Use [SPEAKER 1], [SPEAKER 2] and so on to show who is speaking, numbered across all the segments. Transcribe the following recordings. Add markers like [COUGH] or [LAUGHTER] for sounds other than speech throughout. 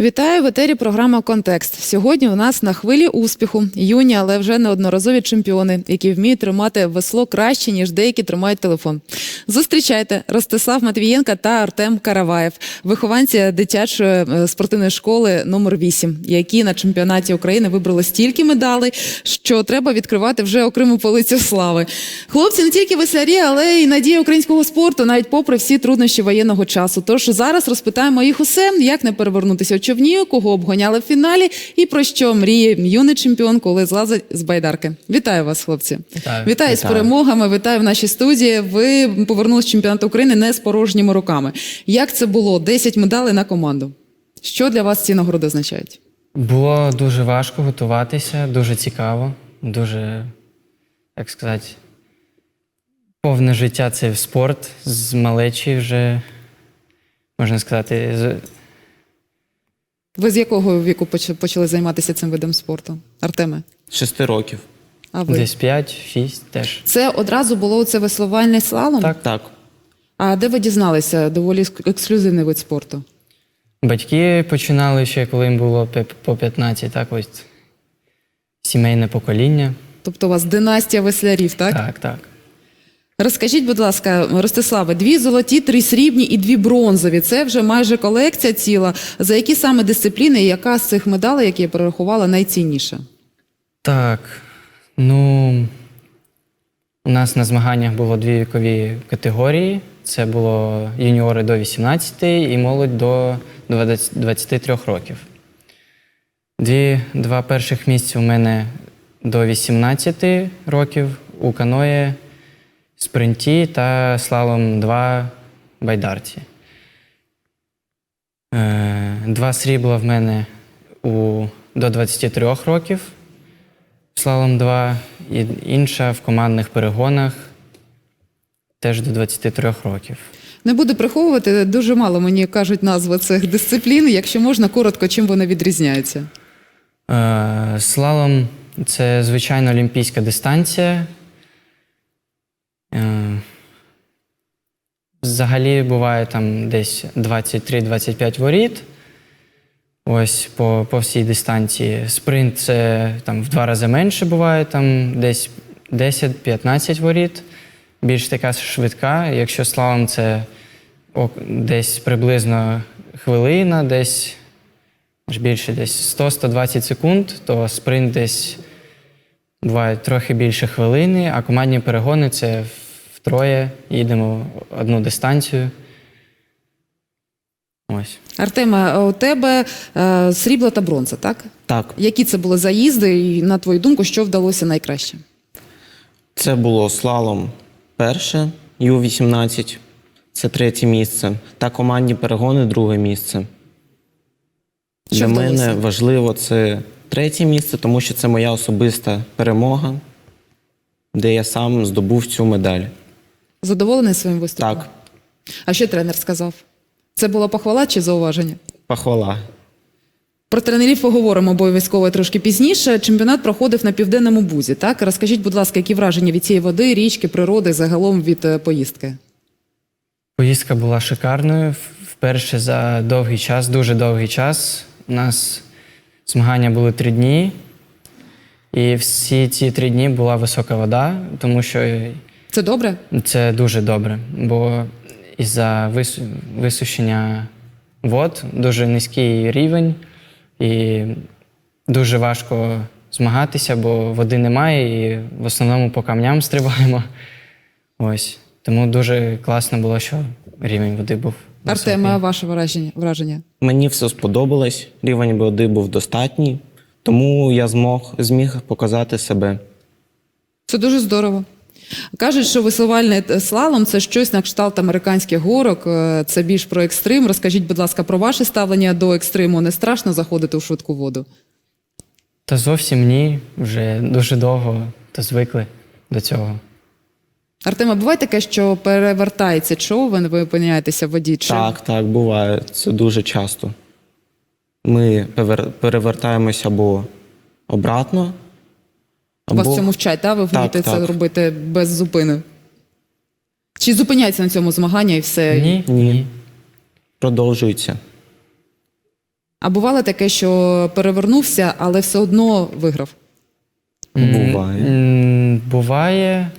[SPEAKER 1] Вітаю в етері. Програма Контекст. Сьогодні у нас на хвилі успіху юні, але вже неодноразові чемпіони, які вміють тримати весло краще ніж деякі тримають телефон. Зустрічайте Ростислав Матвієнка та Артем Караваєв, вихованці дитячої е, спортивної школи номер 8 які на чемпіонаті України вибрали стільки медалей, що треба відкривати вже окрему полицю слави. Хлопці не тільки веслярі, але й надія українського спорту, навіть попри всі труднощі воєнного часу. Тож зараз розпитаємо їх усе, як не перевернутися човні, кого обгоняли в фіналі, і про що мріє юний чемпіон, коли злазить з байдарки. Вітаю вас, хлопці!
[SPEAKER 2] Вітаю.
[SPEAKER 1] Вітаю з
[SPEAKER 2] Вітаю.
[SPEAKER 1] перемогами. Вітаю в нашій студії. Ви повернулися з чемпіонату України не з порожніми руками. Як це було? 10 медалей на команду. Що для вас ці нагороди означають?
[SPEAKER 2] Було дуже важко готуватися, дуже цікаво, дуже, як сказати, повне життя це в спорт з малечі вже, можна сказати,
[SPEAKER 1] Ви з якого віку почали займатися цим видом спорту? Артеме?
[SPEAKER 3] Шести років.
[SPEAKER 1] А ви?
[SPEAKER 2] десь 5-6 теж.
[SPEAKER 1] Це одразу було це веслувальний слалом?
[SPEAKER 2] Так.
[SPEAKER 3] Так.
[SPEAKER 1] А де ви дізналися? Доволі ексклюзивний вид спорту.
[SPEAKER 2] Батьки починали ще, коли їм було по 15, так ось сімейне покоління.
[SPEAKER 1] Тобто у вас династія веслярів, так?
[SPEAKER 2] Так, так.
[SPEAKER 1] Розкажіть, будь ласка, Ростиславе, дві золоті, три срібні і дві бронзові. Це вже майже колекція ціла. За які саме дисципліни і яка з цих медалей, які я перерахувала, найцінніша?
[SPEAKER 2] Так, ну у нас на змаганнях було дві вікові категорії. Це було юніори до 18 і молодь до 20 23 років. Дві, два перших місця у мене до 18 років у каної, спринті та слалом 2 байдарці. Е, Два срібла в мене у, до 23 років слалом 2, і інша в командних перегонах теж до 23 років.
[SPEAKER 1] Не буду приховувати, дуже мало мені кажуть назви цих дисциплін. Якщо можна, коротко, чим вони відрізняються.
[SPEAKER 2] Е, Слалом це звичайно олімпійська дистанція. Е, Взагалі буває там десь 23-25 воріт. Ось по, по всій дистанції. Спринт це там в два рази менше буває, там десь 10-15 воріт. Більш така швидка. Якщо слалом це десь приблизно хвилина, десь більше десь 100-120 секунд, то спринт десь буває трохи більше хвилини, а командні перегони це втроє, їдемо одну дистанцію. Ось.
[SPEAKER 1] Артема, у тебе е, срібло та бронза, так?
[SPEAKER 3] Так.
[SPEAKER 1] Які це були заїзди, і на твою думку, що вдалося найкраще?
[SPEAKER 3] Це було слалом перше, Ю-18, це третє місце. Та командні перегони друге місце.
[SPEAKER 1] Що
[SPEAKER 3] Для
[SPEAKER 1] вдалося?
[SPEAKER 3] мене важливо це третє місце, тому що це моя особиста перемога, де я сам здобув цю медаль.
[SPEAKER 1] Задоволений своїм виступом?
[SPEAKER 3] Так,
[SPEAKER 1] А що тренер сказав? Це була похвала чи зауваження?
[SPEAKER 3] похвала.
[SPEAKER 1] Про тренерів поговоримо обов'язково трошки пізніше. Чемпіонат проходив на південному бузі. Так розкажіть, будь ласка, які враження від цієї води, річки, природи, загалом від е, поїздки?
[SPEAKER 2] Поїздка була шикарною. Вперше за довгий час, дуже довгий час. У нас змагання були три дні. І всі ці три дні була висока вода, тому що
[SPEAKER 1] Це добре?
[SPEAKER 2] Це дуже добре, бо із-за вис... висушення вод дуже низький рівень і дуже важко змагатися, бо води немає, і в основному по камням [LAUGHS] стрибаємо. Ось. Тому дуже класно було, що рівень води був.
[SPEAKER 1] Артема, ваше враження? враження?
[SPEAKER 3] Мені все сподобалось, рівень води був достатній, тому я змог, зміг показати себе.
[SPEAKER 1] Це дуже здорово. Кажуть, що веслувальний е, слалом це щось на кшталт американських горок, е, це більш про екстрим. Розкажіть, будь ласка, про ваше ставлення до екстриму. Не страшно заходити у швидку воду?
[SPEAKER 2] Та зовсім ні, вже дуже довго то звикли до цього.
[SPEAKER 1] Артема, буває таке, що перевертається човен, ви опиняєтеся в воді? Чи...
[SPEAKER 3] Так, так, буває. Це дуже часто. Ми перевертаємося або обратно,
[SPEAKER 1] Вас цьому вчать, та? ви вмієте це
[SPEAKER 3] так.
[SPEAKER 1] робити без зупини? Чи зупиняється на цьому змагання і все?
[SPEAKER 2] Ні,
[SPEAKER 3] Ні. продовжується.
[SPEAKER 1] А бувало таке, що перевернувся, але все одно виграв.
[SPEAKER 3] Буває.
[SPEAKER 2] Буває,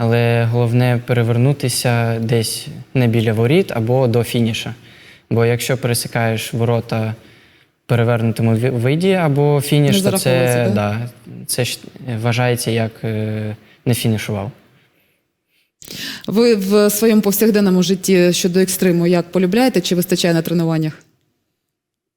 [SPEAKER 2] але головне перевернутися десь не біля воріт або до фініша. Бо якщо пересикаєш ворота в перевернутому виді або фініш, то це,
[SPEAKER 1] да?
[SPEAKER 2] да, це вважається як е, не фінішував.
[SPEAKER 1] Ви в своєму повсякденному житті щодо екстриму як полюбляєте чи вистачає на тренуваннях?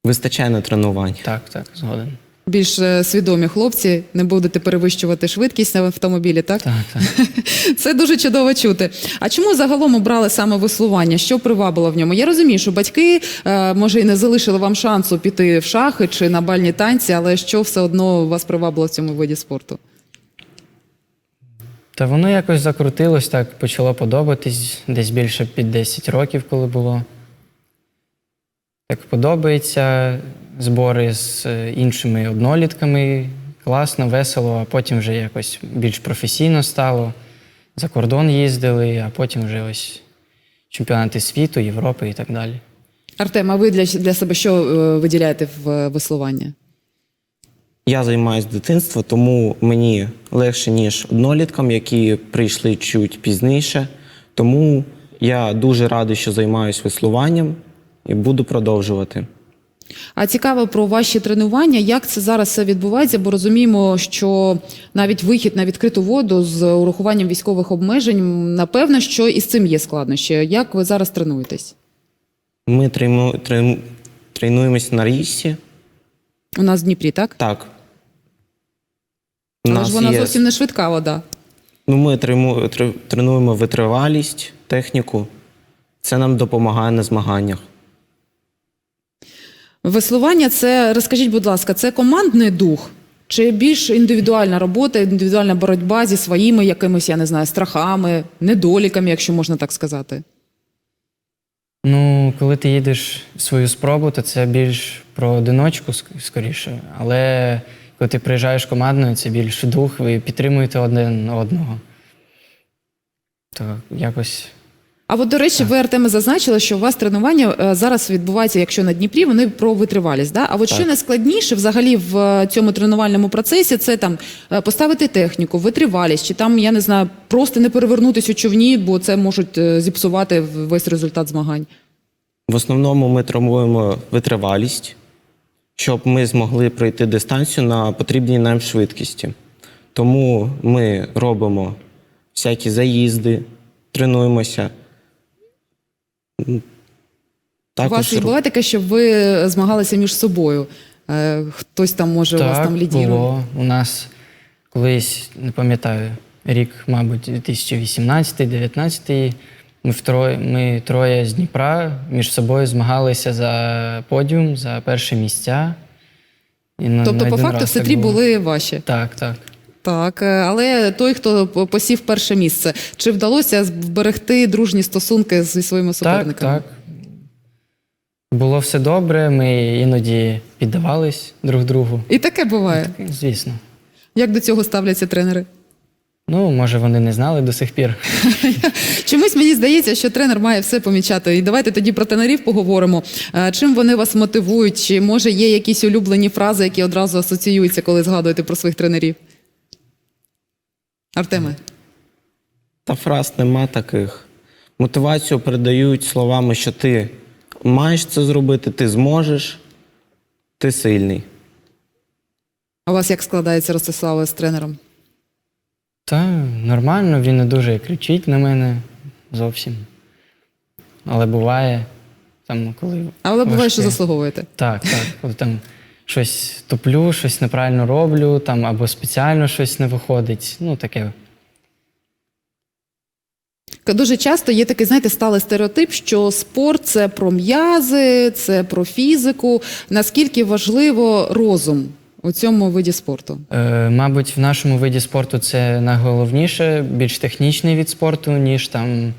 [SPEAKER 3] Вистачає на тренувань.
[SPEAKER 2] Так, так, згоден.
[SPEAKER 1] Більш е, свідомі хлопці, не будете перевищувати швидкість на автомобілі, так?
[SPEAKER 2] Так, так. [LAUGHS]
[SPEAKER 1] Це дуже чудово чути. А чому загалом обрали саме веслування? Що привабило в ньому? Я розумію, що батьки е, може і не залишили вам шансу піти в шахи чи на бальні танці, але що все одно вас привабило в цьому виді спорту?
[SPEAKER 2] Та воно якось закрутилось, так почало подобатись десь більше під 10 років, коли було. Так подобається збори з е, іншими однолітками. Класно, весело, а потім вже якось більш професійно стало. За кордон їздили, а потім вже ось чемпіонати світу, Європи і так далі.
[SPEAKER 1] Артем, а ви для, для себе що е, виділяєте в е, веслуванні?
[SPEAKER 3] Я займаюся дитинства, тому мені легше, ніж одноліткам, які прийшли чуть пізніше. Тому я дуже радий, що займаюся веслуванням і буду продовжувати.
[SPEAKER 1] А цікаво про ваші тренування, як це зараз все відбувається, бо розуміємо, що навіть вихід на відкриту воду з урахуванням військових обмежень, напевно, що і з цим є складнощі. Як ви зараз тренуєтесь?
[SPEAKER 3] Ми трейну- трен- тренуємося на річці.
[SPEAKER 1] У нас в Дніпрі, так?
[SPEAKER 3] Так. У
[SPEAKER 1] Але
[SPEAKER 3] нас
[SPEAKER 1] ж вона
[SPEAKER 3] є-
[SPEAKER 1] зовсім не швидка вода.
[SPEAKER 3] Ну, ми тренуємо витривалість, техніку. Це нам допомагає на змаганнях.
[SPEAKER 1] Веслування це, розкажіть, будь ласка, це командний дух? Чи більш індивідуальна робота, індивідуальна боротьба зі своїми якимись, я не знаю, страхами, недоліками, якщо можна так сказати?
[SPEAKER 2] Ну, коли ти їдеш в свою спробу, то це більш про одиночку скоріше. Але коли ти приїжджаєш командною, це більш дух, ви підтримуєте один одного. То якось
[SPEAKER 1] А от, до речі, ви, Артеме, зазначили, що у вас тренування е, зараз відбувається, якщо на Дніпрі, вони про витривалість. Да? А от що найскладніше взагалі в е, цьому тренувальному процесі, це там е, поставити техніку, витривалість, чи там, я не знаю, просто не перевернутися у човні, бо це можуть зіпсувати весь результат змагань.
[SPEAKER 3] В основному ми тренуємо витривалість, щоб ми змогли пройти дистанцію на потрібній нам швидкості. Тому ми робимо всякі заїзди, тренуємося. М,
[SPEAKER 1] у вас і буває таке, щоб ви змагалися між собою. Е, Хтось там може у вас там лідірує.
[SPEAKER 2] було. У нас колись, не пам'ятаю, рік, мабуть, 2018-19. Ми, втроє, ми троє з Дніпра між собою змагалися за подіум, за перші місця. І на-
[SPEAKER 1] Тобто,
[SPEAKER 2] на
[SPEAKER 1] по факту, все
[SPEAKER 2] так
[SPEAKER 1] три
[SPEAKER 2] було.
[SPEAKER 1] були ваші.
[SPEAKER 2] Так, так.
[SPEAKER 1] Так, е, але той, хто посів перше місце, чи вдалося зберегти дружні стосунки зі своїми суперниками?
[SPEAKER 2] так. Було все добре, ми іноді піддавались друг другу.
[SPEAKER 1] І таке буває.
[SPEAKER 2] Звісно.
[SPEAKER 1] Як до цього ставляться тренери?
[SPEAKER 2] Ну, може, вони не знали до сих пір. [LAUGHS]
[SPEAKER 1] Чомусь мені здається, що тренер має все помічати. І давайте тоді про тренерів поговоримо. Е, Чим вони вас мотивують? Чи може є якісь улюблені фрази, які одразу асоціюються, коли згадуєте про своїх тренерів? Артеме.
[SPEAKER 3] Та фраз нема таких. Мотивацію передають словами, що ти маєш це зробити, ти зможеш, ти сильний.
[SPEAKER 1] А у вас як складається Ростислава з тренером?
[SPEAKER 2] Та нормально, він не дуже кричить на мене зовсім. Але буває, там, коли.
[SPEAKER 1] Але буває, що заслуговуєте.
[SPEAKER 2] Так, так. Коли там щось туплю, щось неправильно роблю, там або спеціально щось не виходить. Ну, таке.
[SPEAKER 1] Дуже часто є такий, знаєте, сталий стереотип, що спорт це про м'язи, це про фізику. Наскільки важливо розум у цьому виді спорту?
[SPEAKER 2] Е, мабуть, в нашому виді спорту це найголовніше, більш технічний від спорту, ніж там,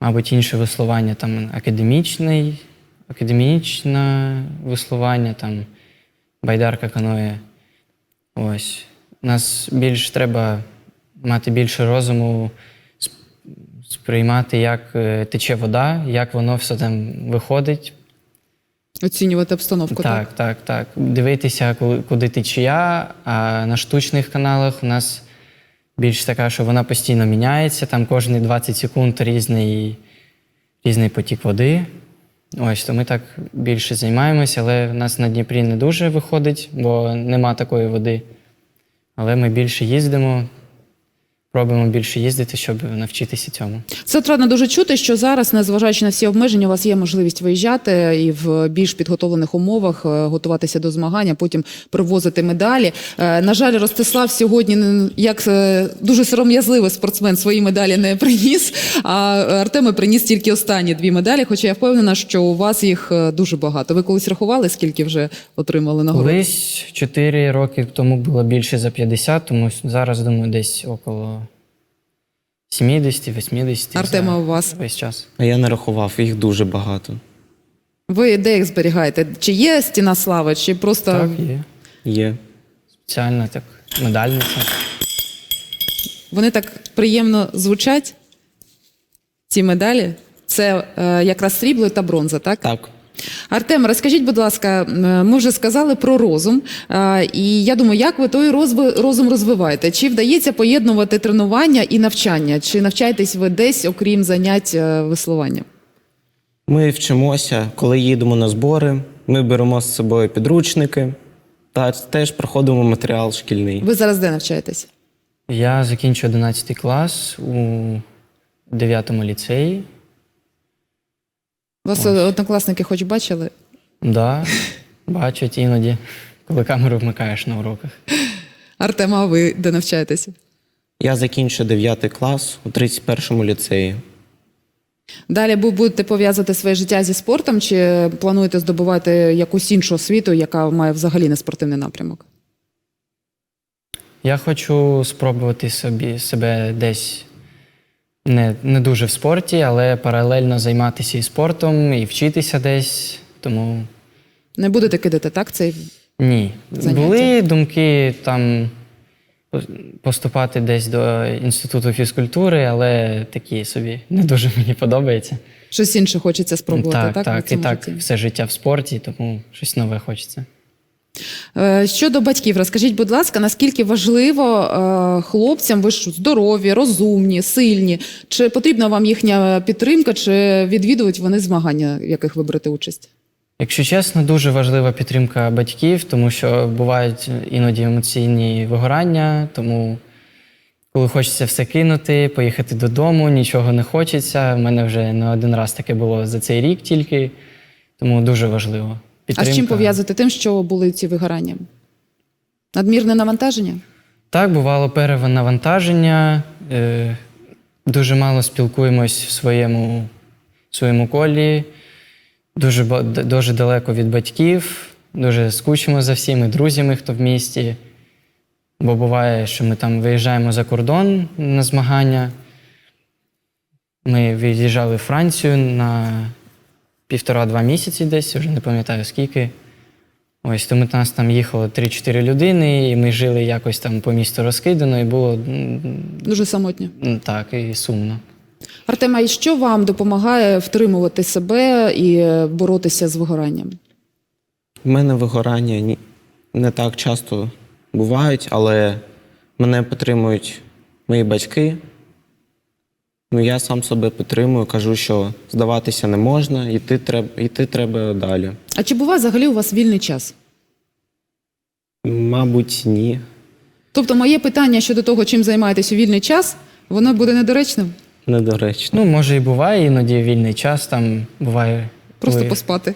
[SPEAKER 2] мабуть, інше веслування, там академічний, академічне веслування, там байдарка каноє. Ось. Нас більш треба мати більше розуму, сприймати, як е, тече вода, як воно все там виходить.
[SPEAKER 1] Оцінювати обстановку.
[SPEAKER 2] Так, так, так. Дивитися, куди течія, а на штучних каналах у нас більш така, що вона постійно міняється. Там кожні 20 секунд різний, різний потік води. Ось, то ми так більше займаємося, але в нас на Дніпрі не дуже виходить, бо нема такої води. Але ми більше їздимо, пробуємо більше їздити, щоб навчитися цьому.
[SPEAKER 1] Це трудно дуже чути, що зараз, незважаючи на всі обмеження, у вас є можливість виїжджати і в більш підготовлених умовах е, готуватися до змагання, потім привозити медалі. Е, На жаль, Ростислав сьогодні, як е, дуже сором'язливий спортсмен, свої медалі не приніс. А Артем приніс тільки останні дві медалі. Хоча я впевнена, що у вас їх дуже багато. Ви колись рахували, скільки вже отримали нагород?
[SPEAKER 2] Колись 4 роки тому було більше за 50, тому зараз, думаю, десь около 70-80
[SPEAKER 1] Артема,
[SPEAKER 2] за
[SPEAKER 1] у вас?
[SPEAKER 2] весь час.
[SPEAKER 3] А я не рахував, їх дуже багато.
[SPEAKER 1] Ви де їх зберігаєте? Чи є стіна слави, чи просто
[SPEAKER 2] Так, є.
[SPEAKER 3] Є.
[SPEAKER 2] Спеціальна так, медальниця.
[SPEAKER 1] Вони так приємно звучать, ці медалі. Це е, якраз срібло та бронза, так?
[SPEAKER 3] Так.
[SPEAKER 1] Артем, розкажіть, будь ласка, ми вже сказали про розум. е, І я думаю, як ви той розум розвиваєте? Чи вдається поєднувати тренування і навчання? Чи навчаєтесь ви десь, окрім занять е, веслуванням?
[SPEAKER 3] Ми вчимося, коли їдемо на збори, ми беремо з собою підручники та теж проходимо матеріал шкільний.
[SPEAKER 1] Ви зараз де навчаєтесь?
[SPEAKER 2] Я закінчу 11 клас у 9 ліцеї.
[SPEAKER 1] Вас однокласники хоч бачили?
[SPEAKER 2] Да, бачать іноді, коли камеру вмикаєш на уроках.
[SPEAKER 1] Артем, а ви де навчаєтеся?
[SPEAKER 3] Я закінчу 9 клас у 31-му ліцеї.
[SPEAKER 1] Далі ви будете пов'язувати своє життя зі спортом, чи плануєте здобувати якусь іншу освіту, яка має взагалі не спортивний напрямок?
[SPEAKER 2] Я хочу спробувати собі себе десь не, не дуже в спорті, але паралельно займатися і спортом, і вчитися десь. Тому
[SPEAKER 1] Не будете кидати так цей
[SPEAKER 2] ні.
[SPEAKER 1] Заняття.
[SPEAKER 2] Були думки там поступати десь до інституту фізкультури, але такі собі не дуже мені подобається.
[SPEAKER 1] щось інше хочеться спробувати, так?
[SPEAKER 2] так, так. І так
[SPEAKER 1] житті?
[SPEAKER 2] все життя в спорті, тому щось нове хочеться.
[SPEAKER 1] Е, Щодо батьків, розкажіть, будь ласка, наскільки важливо е, хлопцям, ви ж здорові, розумні, сильні? Чи потрібна вам їхня підтримка, чи відвідують вони змагання, в яких ви берете участь?
[SPEAKER 2] Якщо чесно, дуже важлива підтримка батьків, тому що бувають іноді емоційні вигорання, тому коли хочеться все кинути, поїхати додому, нічого не хочеться. У мене вже не один раз таке було за цей рік тільки, тому дуже важливо.
[SPEAKER 1] А з чим пов'язувати тим, що були ці вигорання? Надмірне навантаження?
[SPEAKER 2] Так, бувало перевантаження. Е, дуже мало спілкуємось в своєму, в своєму колі, дуже, дуже далеко від батьків, дуже скучимо за всіми друзями, хто в місті. Бо буває, що ми там виїжджаємо за кордон на змагання. Ми виїжджали в Францію на півтора-два місяці десь, вже не пам'ятаю скільки. Ось тому нас там їхало 3-4 людини, і ми жили якось там по місту розкидано, і було
[SPEAKER 1] Дуже самотньо.
[SPEAKER 2] так і сумно.
[SPEAKER 1] Артем, а що вам допомагає втримувати себе і е, боротися з вигоранням?
[SPEAKER 3] У мене вигорання не так часто бувають, але мене підтримують мої батьки. Ну, я сам себе підтримую, кажу, що здаватися не можна, йти треба, йти треба далі.
[SPEAKER 1] А чи буває взагалі у вас вільний час?
[SPEAKER 3] Мабуть, ні.
[SPEAKER 1] Тобто, моє питання щодо того, чим займаєтесь у вільний час, воно буде недоречним?
[SPEAKER 3] Недоречно.
[SPEAKER 2] Ну, може, і буває іноді вільний час, там буває.
[SPEAKER 1] Просто
[SPEAKER 2] коли-
[SPEAKER 1] поспати.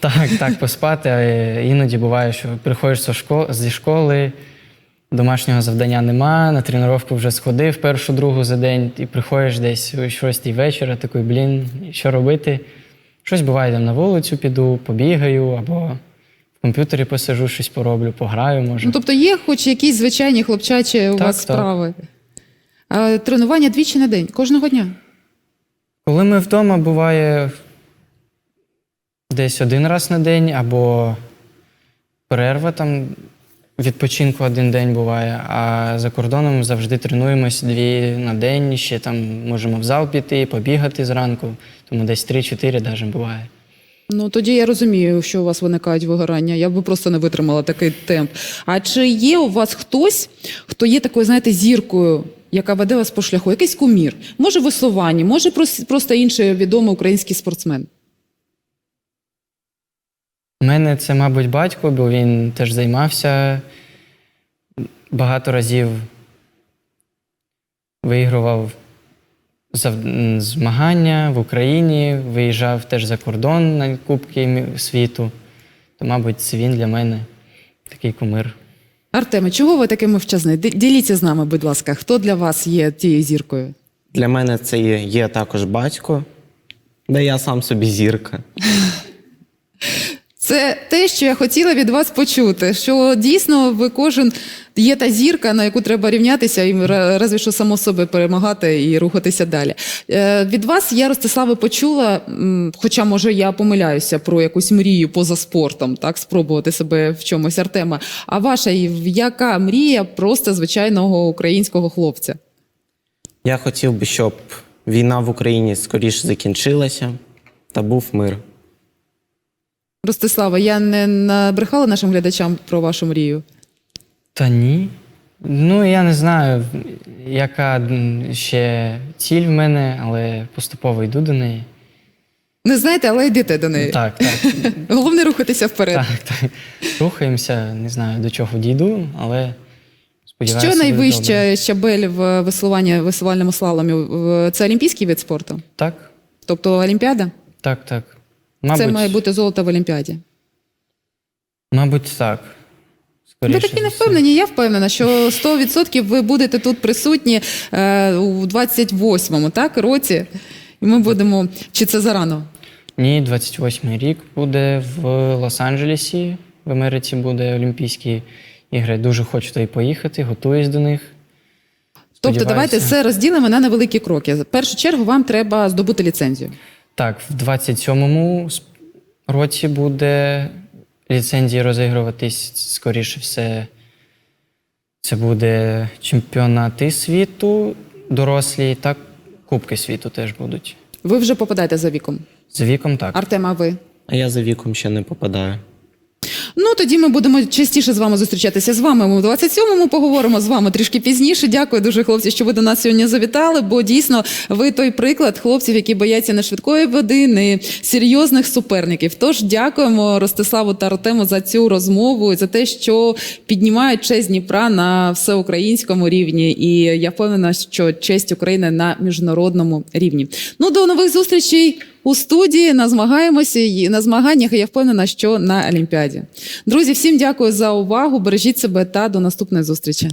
[SPEAKER 2] Так, так, поспати. А іноді буває, що приходиш зі школи, домашнього завдання нема, на тренування вже сходив першу, другу за день, і приходиш десь о 6 вечора, такий, блін, що робити? Щось буває, там на вулицю піду, побігаю, або в комп'ютері посижу, щось пороблю, пограю, може.
[SPEAKER 1] Ну, тобто є хоч якісь звичайні хлопчачі у
[SPEAKER 2] Так,
[SPEAKER 1] вас
[SPEAKER 2] так.
[SPEAKER 1] справи. А, тренування двічі на день, кожного дня.
[SPEAKER 2] Коли ми вдома, буває десь один раз на день, або перерва там відпочинку один день буває, а за кордоном завжди тренуємось дві на день, ще там можемо в зал піти, побігати зранку, тому десь 3-4 навіть буває.
[SPEAKER 1] Ну тоді я розумію, що у вас виникають вигорання. Я би просто не витримала такий темп. А чи є у вас хтось, хто є такою, знаєте, зіркою, яка веде вас по шляху? Якийсь кумір? Може, веслування, може прос- просто інший відомий український спортсмен?
[SPEAKER 2] У мене це, мабуть, батько, бо він теж займався багато разів виігрував зав- змагання в Україні, виїжджав теж за кордон на Кубки світу. То, мабуть, це він для мене такий кумир.
[SPEAKER 1] Артеме, чого ви такий мовчазний? Діліться з нами, будь ласка, хто для вас є тією зіркою?
[SPEAKER 3] Для мене це є, є також батько, де я сам собі зірка. [LAUGHS]
[SPEAKER 1] Це те, що я хотіла від вас почути. Що дійсно ви кожен є та зірка, на яку треба рівнятися, і ра- разві що само собі перемагати і рухатися далі. Е, від вас я, Ростиславе, почула, хоча може я помиляюся про якусь мрію поза спортом, так спробувати себе в чомусь Артема. А ваша яка мрія просто звичайного українського хлопця?
[SPEAKER 3] Я хотів би, щоб війна в Україні скоріше закінчилася та був мир.
[SPEAKER 1] Ростислава, я не набрехала нашим глядачам про вашу мрію.
[SPEAKER 2] Та ні. Ну, я не знаю, яка ще ціль в мене, але поступово йду до неї.
[SPEAKER 1] Не знаєте, але йдете до неї.
[SPEAKER 2] Так, так. [LAUGHS]
[SPEAKER 1] Головне рухатися вперед.
[SPEAKER 2] Так, так. Рухаємося, не знаю до чого дійду, але сподіваюся.
[SPEAKER 1] Що найвище щабель в веслуванні веслувальному слаломі? Це олімпійський вид спорту?
[SPEAKER 2] Так,
[SPEAKER 1] Тобто Олімпіада?
[SPEAKER 2] так, так. Мабуть,
[SPEAKER 1] Це має бути золото в Олімпіаді.
[SPEAKER 2] мабуть, так.
[SPEAKER 1] Ви такі не впевнені. Я впевнена, що 100% ви будете тут присутні е, у 28-му так, році. І ми будемо. Чи це зарано?
[SPEAKER 2] Ні, 28-й рік буде в Лос-Анджелесі. В Америці буде Олімпійські ігри. Дуже хочу туди поїхати, готуюсь до них.
[SPEAKER 1] Тобто, давайте все розділимо на невеликі кроки. В першу чергу вам треба здобути ліцензію.
[SPEAKER 2] Так, в 27-му році буде ліцензії розігруватись, скоріше все. Це буде чемпіонати світу, дорослі, та Кубки світу теж будуть.
[SPEAKER 1] Ви вже попадаєте за віком.
[SPEAKER 2] За віком так.
[SPEAKER 1] Артема, ви?
[SPEAKER 3] А я за віком ще не попадаю.
[SPEAKER 1] Ну тоді ми будемо частіше з вами зустрічатися з вами. Ми у 27-му поговоримо з вами трішки пізніше. Дякую дуже, хлопці, що ви до нас сьогодні завітали. Бо дійсно ви той приклад хлопців, які бояться не швидкої води, не серйозних суперників. Тож дякуємо Ростиславу та Артему за цю розмову і за те, що піднімають честь Дніпра на всеукраїнському рівні. І я впевнена, що честь України на міжнародному рівні. Ну до нових зустрічей. У студії на змагаємося і на змаганнях. Я впевнена, що на Олімпіаді. Друзі, всім дякую за увагу. Бережіть себе та до наступної зустрічі.